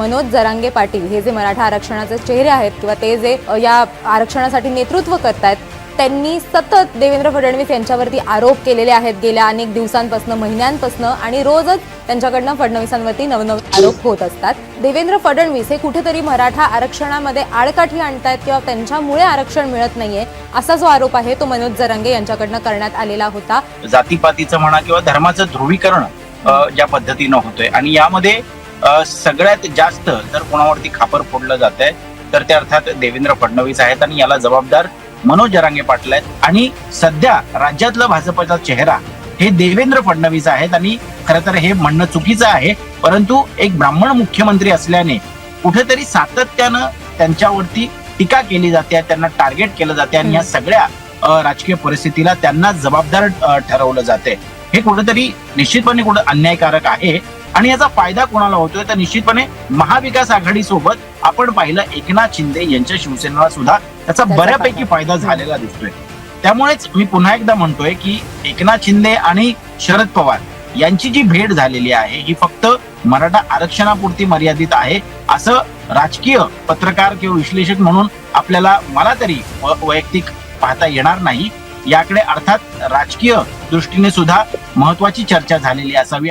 मनोज जरांगे पाटील हे जे मराठा आरक्षणाचे चेहरे आहेत किंवा ते जे या आरक्षणासाठी नेतृत्व करतायत त्यांनी सतत देवेंद्र फडणवीस यांच्यावरती आरोप केलेले आहेत. गेल्या अनेक दिवसांपासून महिन्यांपासून आणि रोजच त्यांच्याकडनं फडणवीसांवरती नवनवीन आरोप होत असतात. देवेंद्र फडणवीस हे कुठेतरी मराठा आरक्षणामध्ये आडकाठी आणतायत किंवा त्यांच्यामुळे आरक्षण मिळत नाहीये असा जो आरोप आहे तो मनोज जरांगे यांच्याकडनं करण्यात आलेला होता. जातीपातीचं म्हणा किंवा धर्माचं ध्रुवीकरण ज्या पद्धतीनं होतंय आणि यामध्ये सगळ्यात जास्त जर कोणावरती खापर फोडलं जात आहे तर ते अर्थात देवेंद्र फडणवीस आहेत आणि याला जबाबदार मनोज जरांगे पाटील आहेत. आणि सध्या राज्यातला भाजपचा चेहरा हे देवेंद्र फडणवीस आहेत आणि खरं तर हे म्हणणं चुकीचं आहे. परंतु एक ब्राह्मण मुख्यमंत्री असल्याने कुठेतरी सातत्यानं त्यांच्यावरती टीका केली जाते त्यांना टार्गेट केलं जाते आणि या सगळ्या राजकीय परिस्थितीला त्यांना जबाबदार ठरवलं जाते. हे कुठेतरी निश्चितपणे कुठे अन्यायकारक आहे. आणि याचा फायदा कोणाला होतोय तर निश्चितपणे महाविकास आघाडी सोबत आपण पाहिलं एकनाथ शिंदे यांच्या शिवसेनेला सुद्धा त्याचा बऱ्यापैकी फायदा. झालेला दिसतोय. त्यामुळेच मी पुन्हा एकदा म्हणतोय की एकनाथ शिंदे आणि शरद पवार यांची जी भेट झालेली आहे ही फक्त मराठा आरक्षणापुरती मर्यादित आहे असं राजकीय पत्रकार किंवा विश्लेषक म्हणून आपल्याला मला तरी वैयक्तिक पाहता येणार नाही. याकडे अर्थात राजकीय दृष्टीने सुद्धा महत्वाची चर्चा झालेली असावी.